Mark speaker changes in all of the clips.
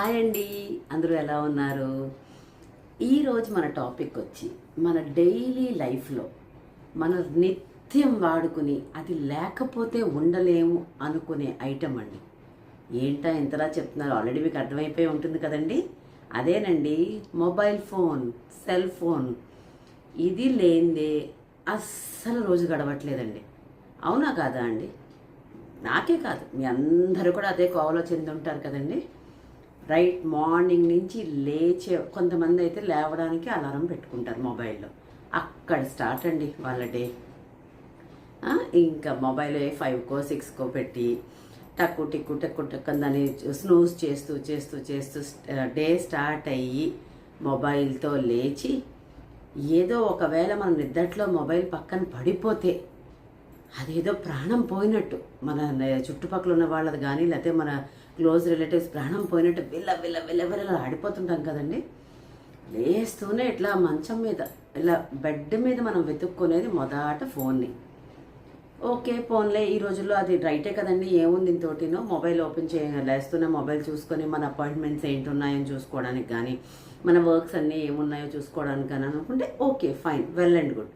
Speaker 1: Hi అండి. అందరూ ఎలా ఉన్నారు? ఈరోజు మన టాపిక్ వచ్చి మన డైలీ లైఫ్లో మన నిత్యం వాడుకుని అది లేకపోతే ఉండలేము అనుకునే ఐటమ్ అండి. ఏంటా ఇంతలా చెప్తున్నారు? ఆల్రెడీ మీకు అర్థమైపోయి ఉంటుంది కదండి? అదేనండి మొబైల్ ఫోన్ సెల్ ఫోన్. ఇది లేనిదే అస్సలు రోజు గడవట్లేదండి. అవునా కాదా అండి? నాకే కాదు. మీ అందరూ కూడా అదే కోవలో చెంది ఉంటారు కదండి. రైట్ మార్నింగ్ నుంచి లేచే కొంతమంది అయితే లేవడానికి అలారం పెట్టుకుంటారు మొబైల్లో. అక్కడ స్టార్ట్ అండి వాళ్ళ డే. ఇంకా మొబైల్ ఫైవ్కో సిక్స్కో పెట్టి టక్కు టిక్కు టక్కు టక్కు దాన్ని స్నూస్ చేస్తూ చేస్తూ చేస్తూ డే స్టార్ట్ అయ్యి మొబైల్తో లేచి ఏదో ఒకవేళ మనం నిద్దట్లో మొబైల్ పక్కన పడిపోతే అదేదో ప్రాణం పోయినట్టు. మన చుట్టుపక్కల ఉన్న వాళ్ళది కానీ లేకపోతే మన క్లోజ్ రిలేటివ్స్ ప్రాణం పోయినట్టు విల్ల విల్ల విల్ల విల్ల ఆడిపోతుంటాం కదండి. లేస్తూనే ఇట్లా మంచం మీద ఇలా బెడ్ మీద మనం వెతుక్కునేది మొదట ఫోన్ని. ఓకే ఫోన్లే ఈ రోజుల్లో అది రైటే కదండి ఏముంది ఇంతోటినో? మొబైల్ ఓపెన్ చేయ లేస్తూనే మొబైల్ చూసుకొని మన అపాయింట్మెంట్స్ ఏంటి ఉన్నాయని చూసుకోవడానికి కానీ మన వర్క్స్ అన్నీ ఏమున్నాయో చూసుకోవడానికి కానీ అనుకుంటే okay fine well and good.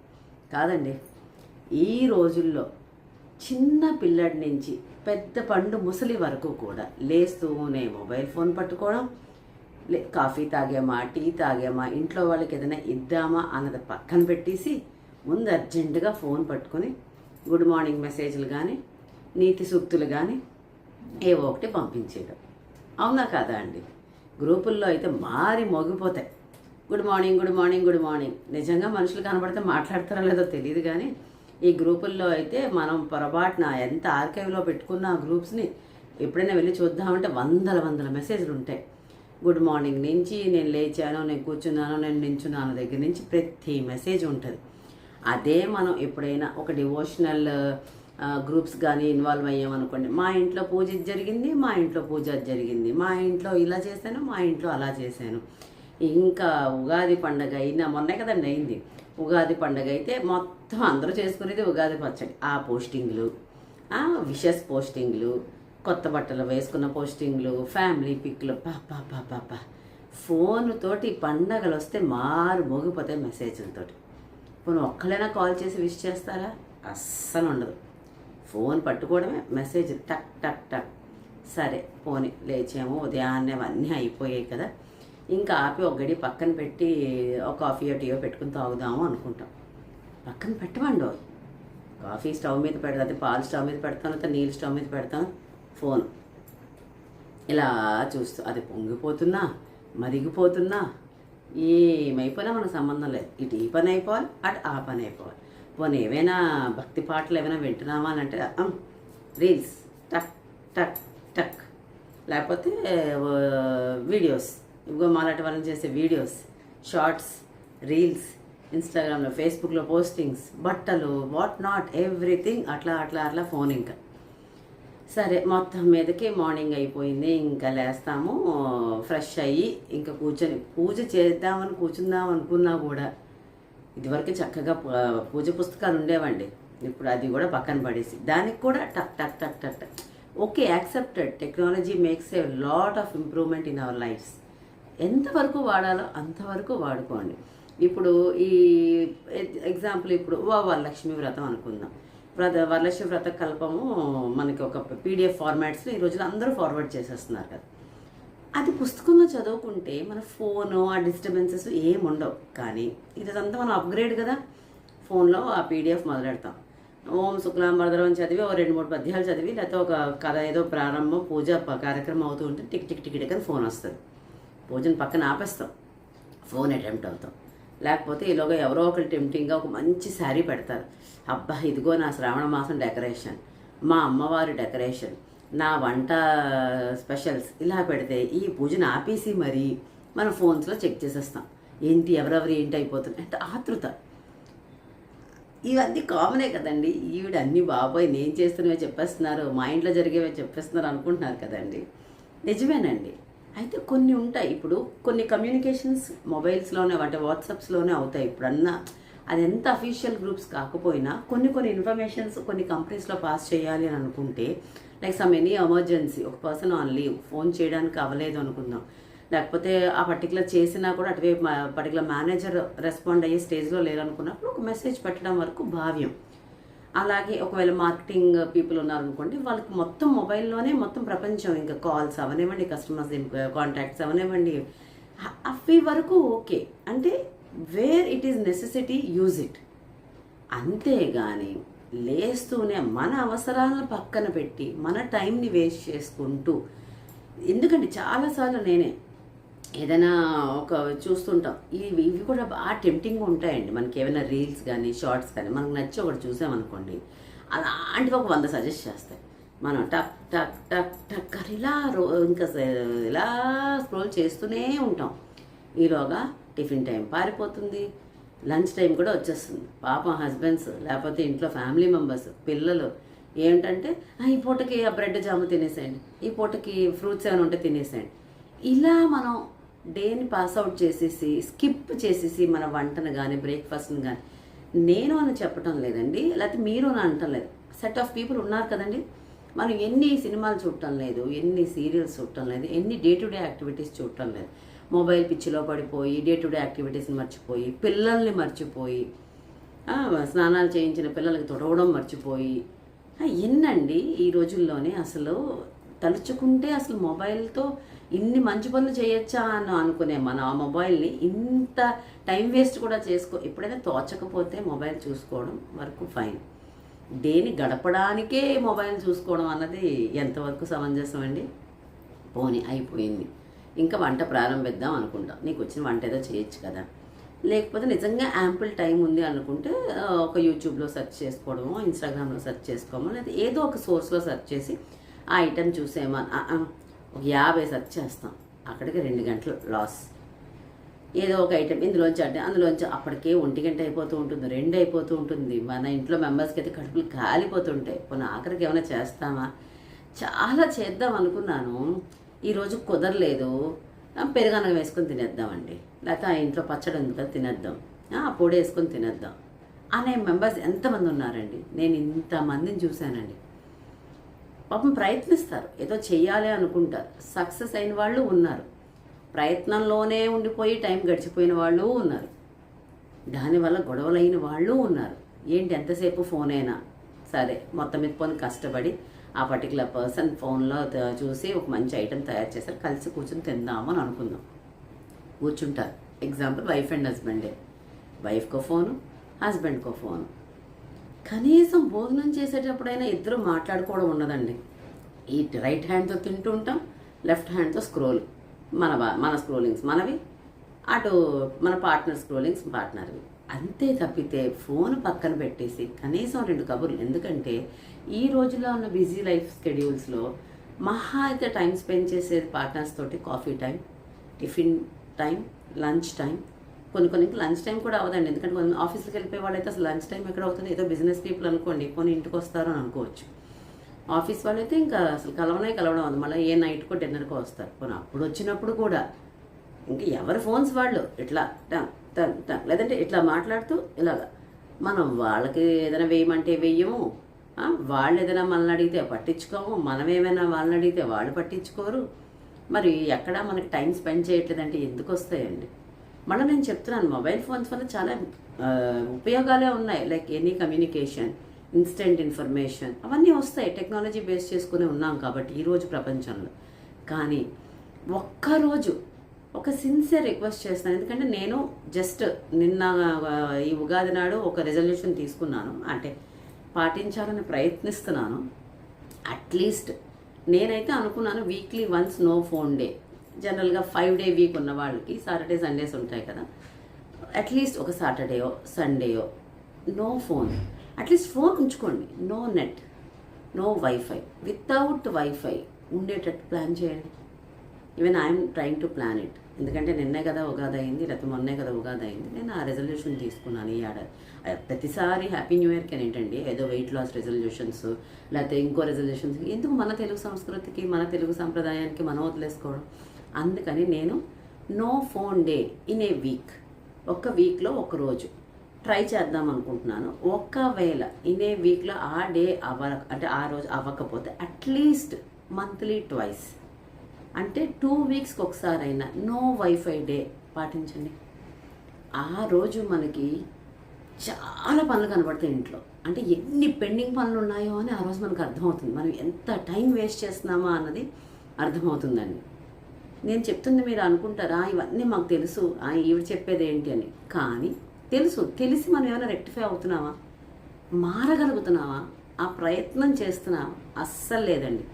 Speaker 1: కాదండి. ఈ రోజుల్లో చిన్న పిల్లడి నుంచి పెద్ద పండు ముసలి వరకు కూడా లేస్తూనే మొబైల్ ఫోన్ పట్టుకోవడం లే కాఫీ తాగామా టీ తాగామా ఇంట్లో వాళ్ళకి ఏదైనా ఇద్దామా అన్నది పక్కన పెట్టేసి ముందు అర్జెంటుగా ఫోన్ పట్టుకొని గుడ్ మార్నింగ్ మెసేజ్లు కానీ నీతి సూక్తులు కానీ ఏవో ఒకటి పంపించేయడం. అవునా కాదా అండి? గ్రూపుల్లో అయితే మారి మోగిపోతాయి. Good morning good morning good morning. నిజంగా మనుషులు కనబడితే మాట్లాడతారో లేదో తెలియదు కానీ ఈ గ్రూపుల్లో అయితే మనం పొరపాటున ఎంత ఆర్కైవ్లో పెట్టుకున్న ఆ గ్రూప్స్ని ఎప్పుడైనా వెళ్ళి చూద్దామంటే వందల వందల మెసేజ్లు ఉంటాయి. గుడ్ మార్నింగ్ నుంచి నేను లేచాను నేను కూర్చున్నాను నేను నించున్నాను దగ్గర నుంచి ప్రతి మెసేజ్ ఉంటుంది. అదే మనం ఎప్పుడైనా ఒక డివోషనల్ గ్రూప్స్ కానీ ఇన్వాల్వ్ అయ్యామనుకోండి మా ఇంట్లో పూజ జరిగింది మా ఇంట్లో పూజ అది జరిగింది మా ఇంట్లో ఇలా చేశాను మా ఇంట్లో అలా చేశాను. ఇంకా ఉగాది పండగ అయినా మొన్నే కదండి అయింది. ఉగాది పండగ అయితే మొత్తం మొత్తం అందరూ చేసుకునేది ఉగాది పచ్చడి. ఆ పోస్టింగ్లు ఆ విషస్ పోస్టింగ్లు కొత్త బట్టలు వేసుకున్న పోస్టింగ్లు ఫ్యామిలీ పిక్లు పాపా పాపా పా ఫోన్తోటి పండగలు వస్తే మారు మోగిపోతాయి మెసేజ్లతోటి. పోనీ ఒక్కళ్ళైనా కాల్ చేసి విష్ చేస్తారా? అస్సలు ఉండదు. ఫోన్ పట్టుకోవడమే మెసేజ్ టక్ టక్ టక్. సరే పోనీ లేచాము ఉదయాన్నే అవన్నీ అయిపోయాయి కదా. ఇంకా ఆపి ఒక గడి పక్కన పెట్టి ఒక కాఫీయో టీయో పెట్టుకుని తాగుదాము అనుకుంటాం. పక్కన పెట్టమండు. కాఫీ స్టవ్ మీద పెడతాను పాలు స్టవ్ మీద పెడతాను లేకపోతే నీళ్ళు స్టవ్ మీద పెడతాను ఫోన్. ఇలా చూస్తూ అది పొంగిపోతున్నా మరిగిపోతున్నా ఏమైపోయినా మనకు సంబంధం లేదు. ఇటు ఈ పని అయిపోవాలి అటు ఆ పని అయిపోవాలి. పోనీ ఏవైనా భక్తి పాటలు ఏమైనా వింటున్నామా అని అంటే రీల్స్ టక్ టక్ టక్. లేకపోతే వీడియోస్. ఇదిగో మాలాంటి వాళ్ళని చేసే వీడియోస్ షార్ట్స్ రీల్స్. ఇన్స్టాగ్రామ్లో ఫేస్బుక్లో పోస్టింగ్స్ బట్టలు వాట్ నాట్ ఎవ్రీథింగ్ అట్లా అట్లా అట్లా ఫోన్ ఇంకా. సరే మొత్తం మీదకి మార్నింగ్ అయిపోయింది. ఇంకా లేస్తాము ఫ్రెష్ అయ్యి ఇంకా కూర్చొని పూజ చేద్దామని కూర్చుందాం అనుకున్నా కూడా ఇదివరకు చక్కగా పూజ పుస్తకాలు ఉండేవండి. ఇప్పుడు అది కూడా పక్కన పడేసి దానికి కూడా టక్ టక్ టక్ టక్ టక్. Okay accepted technology makes a lot of improvement in our lives ఎంతవరకు వాడాలో అంతవరకు వాడుకోండి. ఇప్పుడు ఈ ఎగ్జాంపుల్ ఇప్పుడు వరలక్ష్మి వ్రతం అనుకుందాం. వ్రత వరలక్ష్మి వ్రత కల్పము మనకి ఒక పీడిఎఫ్ ఫార్మాట్స్లో ఈ రోజుల్లో అందరూ ఫార్వర్డ్ చేసేస్తున్నారు కదా. అది పుస్తకంలో చదువుకుంటే మన ఫోను ఆ డిస్టర్బెన్సెస్ ఏం ఉండవు. కానీ ఇదంతా మనం అప్గ్రేడ్ కదా. ఫోన్లో ఆ పీడిఎఫ్ మొదలెడతాం. ఓం శుక్లాం చదివి ఓ రెండు మూడు పద్యాలు చదివి లేకపోతే ఒక కథ ఏదో ప్రారంభం పూజ ప- కార్యక్రమం అవుతూ ఉంటే టిక్ టిక్ టిక్ టిక్ అని ఫోన్ వస్తుంది. పూజను పక్కన ఆపేస్తాం. ఫోన్ అటెంప్ట్ అవుతాం. లేకపోతే ఈలోగా ఎవరో ఒకరు టెంప్టింగ్గా ఒక మంచి శారీ పెడతారు. అబ్బా ఇదిగో నా శ్రావణ మాసం డెకరేషన్ మా అమ్మవారి డెకరేషన్ నా వంట స్పెషల్స్ ఇలా పెడితే ఈ పూజను ఆపేసి మరి మన ఫోన్స్లో చెక్ చేసేస్తాం. ఏంటి ఎవరెవరు ఏంటి అయిపోతుంది? అంటే ఆతృత. ఇవన్నీ కామనే కదండి. ఈవిడ అన్ని బాబోయ్ నేను చేస్తున్నవే చెప్పేస్తున్నారు మా ఇంట్లో జరిగేవే చెప్పేస్తున్నారు అనుకుంటున్నారు కదండి. నిజమేనండి. అయితే కొన్ని ఉంటాయి. ఇప్పుడు కొన్ని కమ్యూనికేషన్స్ మొబైల్స్లోనే అంటే వాట్సాప్స్లోనే అవుతాయి. ఇప్పుడన్నా అది ఎంత అఫీషియల్ గ్రూప్స్ కాకపోయినా కొన్ని కొన్ని ఇన్ఫర్మేషన్స్ కొన్ని కంపెనీస్లో పాస్ చేయాలి అని అనుకుంటే లైక్ సమ్ ఎనీ ఎమర్జెన్సీ ఒక పర్సన్ ఆన్ లీవ్ ఫోన్ చేయడానికి అవ్వలేదు అనుకుందాం. లేకపోతే ఆ పర్టికులర్ చేసినా కూడా అటువైపు పర్టికులర్ మేనేజర్ రెస్పాండ్ అయ్యే స్టేజ్లో లేరనుకున్నప్పుడు ఒక మెసేజ్ పెట్టడం వరకు భావ్యం. అలాగే ఒకవేళ మార్కెటింగ్ పీపుల్ ఉన్నారనుకోండి వాళ్ళకి మొత్తం మొబైల్లోనే మొత్తం ప్రపంచం ఇంకా కాల్స్ అవనివ్వండి కస్టమర్స్ కాంటాక్ట్స్ అవనివ్వండి. అవి వరకు ఓకే. అంటే where it is necessity use it. అంతేగాని లేస్తూనే మన అవసరాలను పక్కన పెట్టి మన టైంని వేస్ట్ చేసుకుంటూ ఎందుకంటే చాలాసార్లు నేనే ఏదైనా ఒక చూస్తుంటాం. ఇవి ఇవి కూడా బాగా టెంప్టింగ్గా ఉంటాయండి. మనకి ఏమైనా రీల్స్ కానీ షార్ట్స్ కానీ మనకు నచ్చి ఒకటి చూసామనుకోండి అలాంటివి ఒక వంద సజెస్ట్ చేస్తాయి. మనం టక్ టక్ టక్ టక్ అని ఇలా రో ఇంకా ఇలా స్క్రోల్ చేస్తూనే ఉంటాం. ఈలోగా టిఫిన్ టైం పారిపోతుంది. లంచ్ టైం కూడా వచ్చేస్తుంది. పాపం హస్బెండ్స్ లేకపోతే ఇంట్లో ఫ్యామిలీ మెంబర్స్ పిల్లలు ఏమిటంటే "ఆ, ఈ పూటకి ఆ బ్రెడ్ జాము తినేసేయండి. ఈ పూటకి ఫ్రూట్స్ ఏమైనా ఉంటే తినేసేయండి. ఇలా మనం డేని పాస్ అవుట్ చేసేసి స్కిప్ చేసేసి మన వంటను కానీ బ్రేక్ఫాస్ట్ని కానీ నేను అని చెప్పటం లేదండి. లేకపోతే మీరు అని అనటం లేదు. సెట్ ఆఫ్ పీపుల్ ఉన్నారు కదండి. మనం ఎన్ని సినిమాలు చూడటం లేదు ఎన్ని సీరియల్స్ చూడటం లేదు ఎన్ని డే టు డే యాక్టివిటీస్ చూడటం లేదు. మొబైల్ పిచ్చిలో పడిపోయి డే టు డే యాక్టివిటీస్ని మర్చిపోయి పిల్లల్ని మర్చిపోయి స్నానాలు చేయించిన పిల్లలకి తొడవడం మర్చిపోయి ఎన్నండి ఈ రోజుల్లోనే అసలు తలుచుకుంటే అసలు మొబైల్తో ఇన్ని మంచి పనులు చేయొచ్చా అని అనుకునే మన ఆ మొబైల్ని ఇంత టైం వేస్ట్ కూడా చేసుకో ఎప్పుడైనా తోచకపోతే మొబైల్ చూసుకోవడం వరకు ఫైన్. దేని గడపడానికే మొబైల్ చూసుకోవడం అన్నది ఎంతవరకు సమంజసం అండి? పోనీ అయిపోయింది. ఇంకా వంట ప్రారంభిద్దాం అనుకుంటాం. నీకు వచ్చిన వంట ఏదో చేయొచ్చు కదా. లేకపోతే నిజంగా యాంపుల్ టైం ఉంది అనుకుంటే ఒక యూట్యూబ్లో సెర్చ్ చేసుకోవడమో ఇన్స్టాగ్రామ్లో సెర్చ్ చేసుకోవడమో లేదా ఏదో ఒక సోర్స్లో సెర్చ్ చేసి ఆ ఐటెం చూసేమో ఒక యాభై సెర్చ్ చేస్తాం. అక్కడికి రెండు గంటలు లాస్ ఏదో ఒక ఐటెం ఇందులోంచి అంటే అందులోంచి అప్పటికే ఒంటి గంట అయిపోతూ ఉంటుంది. రెండు అయిపోతూ ఉంటుంది. మన ఇంట్లో మెంబర్స్కి అయితే కడుపులు కాలిపోతుంటాయి. కొన్ని ఆఖరికి ఏమైనా చేస్తామా? చాలా చేద్దాం అనుకున్నాను. ఈరోజు కుదరలేదు. పెరుగన్నం వేసుకొని తినేద్దామండి. లేకపోతే ఆ ఇంట్లో పచ్చడి ఉంది కదా తినేద్దాం. ఆ, పొడి వేసుకొని తినేద్దాం. అనే మెంబర్స్ ఎంతమంది ఉన్నారండి? నేను ఇంతమందిని చూశానండి. పాపం ప్రయత్నిస్తారు. ఏదో చెయ్యాలి అనుకుంటారు. సక్సెస్ అయిన వాళ్ళు ఉన్నారు. ప్రయత్నంలోనే ఉండిపోయి టైం గడిచిపోయిన వాళ్ళు ఉన్నారు. దానివల్ల గొడవలైన వాళ్ళు ఉన్నారు. ఏంటి ఎంతసేపు ఫోన్ అయినా సరే మొత్తం మీద పోని కష్టపడి ఆ పర్టికులర్ పర్సన్ ఫోన్లో చూసి ఒక మంచి ఐటెం తయారు చేశారు. కలిసి కూర్చొని తిందామని అనుకుందాం. కూర్చుంటారు. ఎగ్జాంపుల్ వైఫ్ అండ్ హస్బెండే. వైఫ్కో ఫోను హస్బెండ్కో ఫోను. కనీసం భోజనం చేసేటప్పుడైనా ఇద్దరు మాట్లాడుకోవడం ఉండదండి. ఈ రైట్ హ్యాండ్తో తింటూ ఉంటాం లెఫ్ట్ హ్యాండ్తో స్క్రోల్ మన మన స్క్రోలింగ్స్ మనవి అటు మన పార్ట్నర్ స్క్రోలింగ్స్ పార్ట్నర్వి. అంతే తప్పితే ఫోన్ పక్కన పెట్టేసి కనీసం రెండు కబుర్లు. ఎందుకంటే ఈ రోజుల్లో ఉన్న బిజీ లైఫ్ స్కెడ్యూల్స్లో మహా అయితే టైం స్పెండ్ చేసేది పార్ట్నర్స్ తోటి coffee time tiffin time lunch time కొన్ని కొన్ని లంచ్ టైం కూడా అవ్వదండి. ఎందుకంటే కొన్ని ఆఫీస్కి వెళ్ళిపోయే వాళ్ళైతే అసలు లంచ్ టైం ఎక్కడ అవుతుంది? ఏదో బిజినెస్ పీపుల్ అనుకోండి కొన్ని ఇంటికి వస్తారు అని అనుకోవచ్చు. ఆఫీస్ వాళ్ళైతే ఇంకా అసలు కలవనే కలవడం అది మళ్ళీ ఏ నైట్కో డిన్నర్కో వస్తారు. కొన్ని అప్పుడు వచ్చినప్పుడు కూడా ఇంకా ఎవరి ఫోన్స్ వాళ్ళు ఇట్లా టంగ్ టంగ్ టంగ్ లేదంటే ఇట్లా మాట్లాడుతూ ఇలాగా మనం వాళ్ళకి ఏదైనా వేయమంటే వేయము. వాళ్ళు ఏదైనా మనల్ని అడిగితే పట్టించుకోము. మనం ఏమైనా వాళ్ళని అడిగితే వాళ్ళు పట్టించుకోరు. మరి ఎక్కడ మనకి టైం స్పెండ్ చేయట్లేదంటే ఎందుకు వస్తాయండి? మళ్ళీ నేను చెప్తున్నాను మొబైల్ ఫోన్స్ వల్ల చాలా ఉపయోగాలే ఉన్నాయి. Like any communication instant information అవన్నీ వస్తాయి. టెక్నాలజీ బేస్ చేసుకుని ఉన్నాం కాబట్టి ఈరోజు ప్రపంచంలో. కానీ ఒక్కరోజు ఒక సిన్సియర్ రిక్వెస్ట్ చేస్తాను ఎందుకంటే నేను జస్ట్ నిన్న ఈ ఉగాది నాడు ఒక రెజల్యూషన్ తీసుకున్నాను. అంటే పాటించాలని ప్రయత్నిస్తున్నాను. అట్లీస్ట్ నేనైతే అనుకున్నాను weekly once no phone day. జనరల్గా ఫైవ్ డే వీక్ ఉన్న వాళ్ళకి సాటర్డే సండేస్ ఉంటాయి కదా. అట్లీస్ట్ ఒక సాటర్డేయో సండేయో no phone at least phone ఉంచుకోండి. No net no wifi without wifi ఉండేటట్టు ప్లాన్ చేయండి. Even I'm trying to plan it ఎందుకంటే నిన్నే కదా ఉగాది అయింది లేకపోతే మొన్నే కదా ఉగాది అయింది. నేను ఆ రెజల్యూషన్ తీసుకున్నాను ఈ ఏడాది ప్రతిసారి హ్యాపీ న్యూ ఇయర్కి ఏంటండి? ఏదో వెయిట్ లాస్ రెజల్యూషన్స్ లేకపోతే ఇంకో రెజల్యూషన్స్ ఎందుకు మన తెలుగు సంస్కృతికి మన తెలుగు సంప్రదాయానికి మనం వదిలేసుకోవడం? అందుకని నేను no phone day in a week ఒక వీక్లో ఒక రోజు. ట్రై చేద్దాం అనుకుంటున్నాను. ఒకవేళ ఇన్ ఏ వీక్లో ఆ డే అవ్వ అంటే ఆ రోజు అవ్వకపోతే అట్లీస్ట్ మంత్లీ ట్వైస్ అంటే టూ వీక్స్కి ఒకసారైనా నో వైఫై డే పాటించండి. ఆ రోజు మనకి చాలా పనులు కనబడతాయి ఇంట్లో. అంటే ఎన్ని పెండింగ్ పనులు ఉన్నాయో అని ఆ రోజు మనకు అర్థమవుతుంది. మనం ఎంత టైం వేస్ట్ చేస్తున్నామా అన్నది అర్థమవుతుందండి. నేను చెప్తుంది మీరు అనుకుంటారా? ఇవన్నీ మాకు తెలుసు. ఆ, ఈవిడ చెప్పేది ఏంటి అని. కానీ తెలుసు. తెలిసి మనం ఏమైనా రెక్టిఫై అవుతున్నావా మారగలుగుతున్నావా ఆ ప్రయత్నం చేస్తున్నావా అస్సలు లేదండి.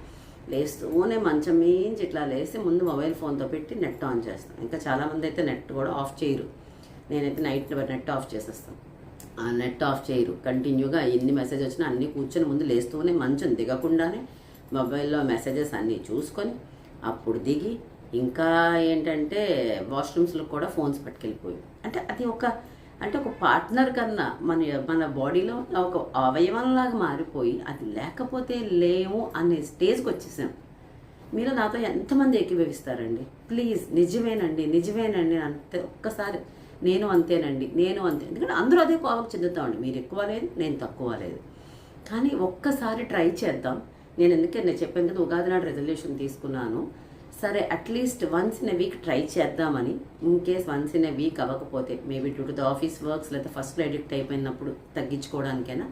Speaker 1: లేస్తూనే మంచం మించి ఇట్లా లేసి ముందు మొబైల్ ఫోన్తో పెట్టి నెట్ ఆన్ చేస్తాం. ఇంకా చాలామంది అయితే నెట్ కూడా ఆఫ్ చేయరు. నేనైతే నైట్ నెట్ ఆఫ్ చేసేస్తాను ఆ నెట్ ఆఫ్ చేయరు. కంటిన్యూగా ఎన్ని మెసేజ్ వచ్చినా అన్నీ కూర్చొని ముందు లేస్తూనే మంచం దిగకుండానే మొబైల్లో మెసేజెస్ అన్నీ చూసుకొని అప్పుడు దిగి ఇంకా ఏంటంటే వాష్రూమ్స్లో కూడా ఫోన్స్ పట్టుకెళ్ళిపోయి అంటే అది ఒక అంటే ఒక పార్ట్నర్ కన్నా మన మన బాడీలో ఒక అవయవంలాగా మారిపోయి అది లేకపోతే లేము అనే స్టేజ్కి వచ్చేసాం. మీరు నాతో ఎంతమంది ఏకీభవిస్తారండి? ప్లీజ్ నిజమేనండి నిజమేనండి అంతే ఒక్కసారి. నేను అంతేనండి నేను అంతే. ఎందుకంటే అందరూ అదే కోవకు చెందుతామండి. మీరు ఎక్కువ లేదు నేను తక్కువ లేదు. కానీ ఒక్కసారి ట్రై చేద్దాం. నేను ఎందుకే నేను చెప్పాను కదా ఉగాది నాడు రెజల్యూషన్ తీసుకున్నాను. సరే at least once in a week try చేద్దామని. In case once in a week అవ్వకపోతే maybe due to the office works లేదా ఫస్ట్ ఎడిక్ట్ అయిపోయినప్పుడు తగ్గించుకోవడానికైనా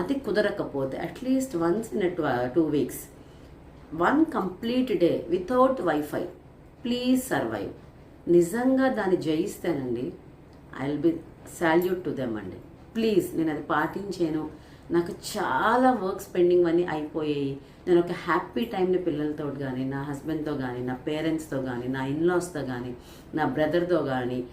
Speaker 1: అది కుదరకపోతే at least once in two two weeks one complete day without wifi please survive నిజంగా దాన్ని జయిస్తానండి I will be salute to them అండి. Please నేను అది పాటించాను. నాకు చాలా వర్క్స్ పెండింగ్ అన్నీ అయిపోయాయి. నేను ఒక హ్యాపీ టైంని పిల్లలతో కానీ నా హస్బెండ్తో కానీ నా పేరెంట్స్తో కానీ నా ఇన్లాస్తో కానీ నా బ్రదర్తో కానీ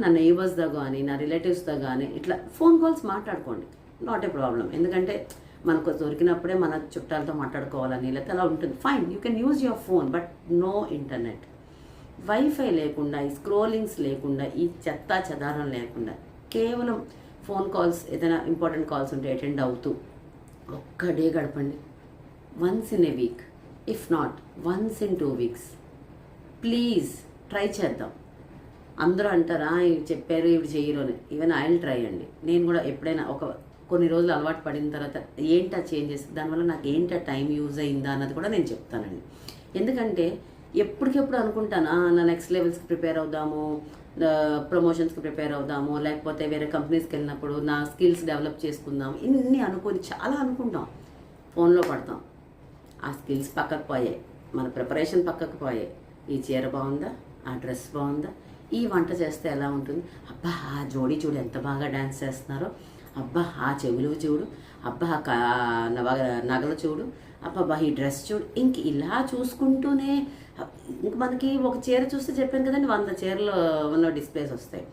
Speaker 1: నా నైబర్స్తో కానీ నా రిలేటివ్స్తో కానీ ఇట్లా ఫోన్ కాల్స్ మాట్లాడుకోండి. నాట్ ఏ ప్రాబ్లం ఎందుకంటే మనకు దొరికినప్పుడే మన చుట్టాలతో మాట్లాడుకోవాలని లేకపోతే అలా ఉంటుంది. Fine you can use your phone but no internet wifi లేకుండా ఈ స్క్రోలింగ్స్ లేకుండా ఈ చెత్త చెదారం లేకుండా కేవలం ఫోన్ కాల్స్ ఏదైనా ఇంపార్టెంట్ కాల్స్ ఉంటే అటెండ్ అవుతూ ఒక్క డే గడపండి. Once in a week if not once in two weeks please try చేద్దాం. అందరూ అంటారా ఇవి చెప్పారు ఇవి చేయరు అని. ఈవెన్ ఐ ట్రై అండి. నేను కూడా ఎప్పుడైనా ఒక కొన్ని రోజులు అలవాటు పడిన తర్వాత ఏంటా చేంజెస్ దానివల్ల నాకు ఏంటా టైం యూజ్ అయిందా అన్నది కూడా నేను చెప్తానండి. ఎందుకంటే ఎప్పటికెప్పుడు అనుకుంటాను నా నెక్స్ట్ లెవెల్స్కి ప్రిపేర్ అవుదాము ప్రమోషన్స్కి ప్రిపేర్ అవుదాము లేకపోతే వేరే కంపెనీస్కి వెళ్ళినప్పుడు నా స్కిల్స్ డెవలప్ చేసుకుందాం ఇన్ని అనుకొని చాలా అనుకుంటాం. ఫోన్లో పడతాం. ఆ స్కిల్స్ పక్కకు పోయాయి. మన ప్రిపరేషన్ పక్కకు పోయాయి. ఈ చీర బాగుందా? ఆ డ్రెస్ బాగుందా? ఈ వంట చేస్తే ఎలా ఉంటుంది? అబ్బా ఆ జోడీ చూడు ఎంత బాగా డ్యాన్స్ చేస్తున్నారో. అబ్బా ఆ చెవులు చూడు. అబ్బా క- నగలు చూడు. అబ్బా ఈ డ్రెస్ చూడు. ఇంక ఇలా చూసుకుంటూనే ఇంక మనకి ఒక చీర చూస్తే చెప్పాను కదండి వంద చీరలు ఉన్న డిస్ప్లేస్ వస్తాయి.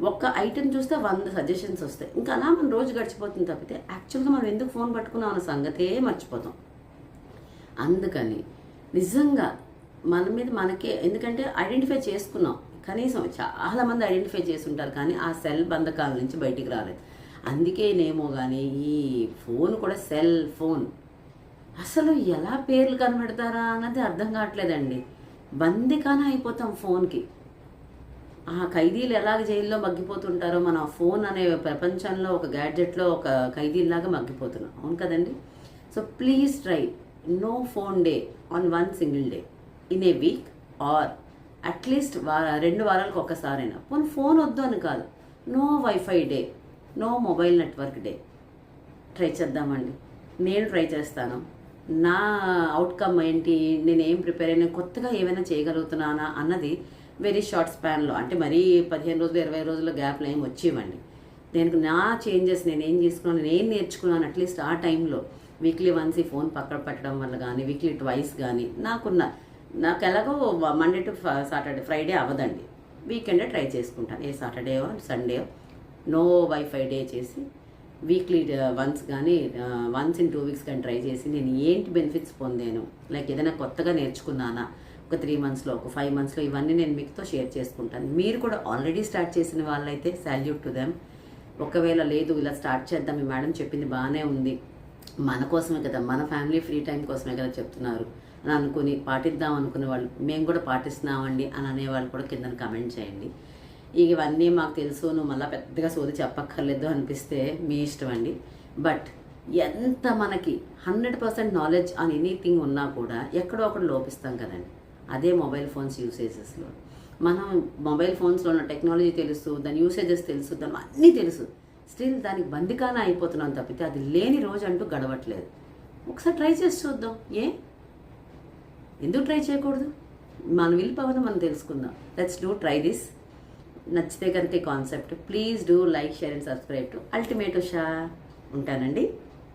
Speaker 1: ఒక్క ఐటెం చూస్తే వంద సజెషన్స్ వస్తాయి. ఇంకా అలా మనం రోజు గడిచిపోతుంది తప్పితే యాక్చువల్గా మనం ఎందుకు ఫోన్ పట్టుకున్నాం అన్న సంగతే మర్చిపోతాం. అందుకని నిజంగా మన మీద మనకే ఎందుకంటే ఐడెంటిఫై చేసుకున్నాం. కనీసం చాలా మంది ఐడెంటిఫై చేసుంటారు కానీ ఆ సెల్ బంధకాల నుంచి బయటికి రాలేదు. అందుకేనేమో కానీ ఈ ఫోన్ కూడా సెల్ ఫోన్. అసలు ఎలా పేర్లు కనబెడతారా అన్నది అర్థం కావట్లేదండి. బందికాన అయిపోతాం ఫోన్కి. ఆ ఖైదీలు ఎలాగ జైల్లో మగ్గిపోతుంటారో మనం ఫోన్ అనే ప్రపంచంలో ఒక గ్యాడ్జెట్లో ఒక ఖైదీలాగా మగ్గిపోతున్నాం. అవును కదండి? So please try. No phone day on one single day. In a week or. At least వా రెండు వారాలకు ఒకసారైనా పోనీ ఫోన్ వద్దు అని కాదు. No wifi day. No mobile network day. Try చేద్దామండి. నేను ట్రై చేస్తాను. నా అవుట్కమ్ ఏంటి? నేను ఏం ప్రిపేర్ అయినా కొత్తగా ఏమైనా చేయగలుగుతున్నానా అన్నది వెరీ షార్ట్ స్పాన్లో అంటే మరీ పదిహేను రోజులు ఇరవై రోజుల గ్యాప్లో ఏం వచ్చేవండి. నేను నా చేంజెస్ నేను ఏం చేసుకున్నాను నేను ఏం నేర్చుకున్నాను అట్లీస్ట్ ఆ టైంలో వీక్లీ వన్స్ ఈ ఫోన్ పక్కన పెట్టడం వల్ల కానీ వీక్లీ ట్వైస్ కానీ నాకున్న నాకు ఎలాగో మండే టు సాటర్డే ఫ్రైడే అవ్వదండి. వీకెండే ట్రై చేసుకుంటాను. ఏ సాటర్డేయో సండే నో వైఫై డే చేసి వీక్లీ వన్స్ కానీ వన్స్ ఇన్ టూ వీక్స్ కానీ ట్రై చేసి నేను ఏంటి బెనిఫిట్స్ పొందాను? లైక్ ఏదైనా కొత్తగా నేర్చుకున్నానా? ఒక త్రీ మంత్స్లో ఒక ఫైవ్ మంత్స్లో ఇవన్నీ నేను మీతో షేర్ చేసుకుంటాను. మీరు కూడా ఆల్రెడీ స్టార్ట్ చేసిన వాళ్ళైతే సాల్యూట్ టు దెమ్ ఒకవేళ లేదు ఇలా స్టార్ట్ చేద్దాం మీ మేడం చెప్పింది బాగానే ఉంది. మన కోసమే కదా మన ఫ్యామిలీ ఫ్రీ టైం కోసమే కదా చెప్తున్నారు. అని అనుకుని పాటిద్దాం అనుకునే వాళ్ళు మేము కూడా పాటిస్తున్నామండి అని అనేవాళ్ళు కూడా కింద కమెంట్ చేయండి. ఇవన్నీ మాకు తెలుసు. నువ్వు మళ్ళీ పెద్దగా సోది చెప్పక్కర్లేదు అనిపిస్తే మీ ఇష్టం అండి. బట్ ఎంత మనకి hundred percent knowledge on anything ఉన్నా కూడా ఎక్కడో ఒకటి లోపిస్తాం కదండి. అదే మొబైల్ ఫోన్స్ యూసేజెస్లో. మనం మొబైల్ ఫోన్స్లో ఉన్న టెక్నాలజీ తెలుసు దాని యూసేజెస్ తెలుసు దాని అన్నీ తెలుసు. స్టిల్ దానికి బందికాన అయిపోతున్నాం తప్పితే అది లేని రోజు అంటూ గడవట్లేదు. ఒకసారి ట్రై చేసి చూద్దాం. ఏ? ఎందుకు ట్రై చేయకూడదు? మన విల్ పవర్ని మనం తెలుసుకుందాం. లెట్స్ డూ ట్రై దిస్ నచ్చితే కనుక concept please do like share and subscribe to ultimate Usha. ఉంటానండి.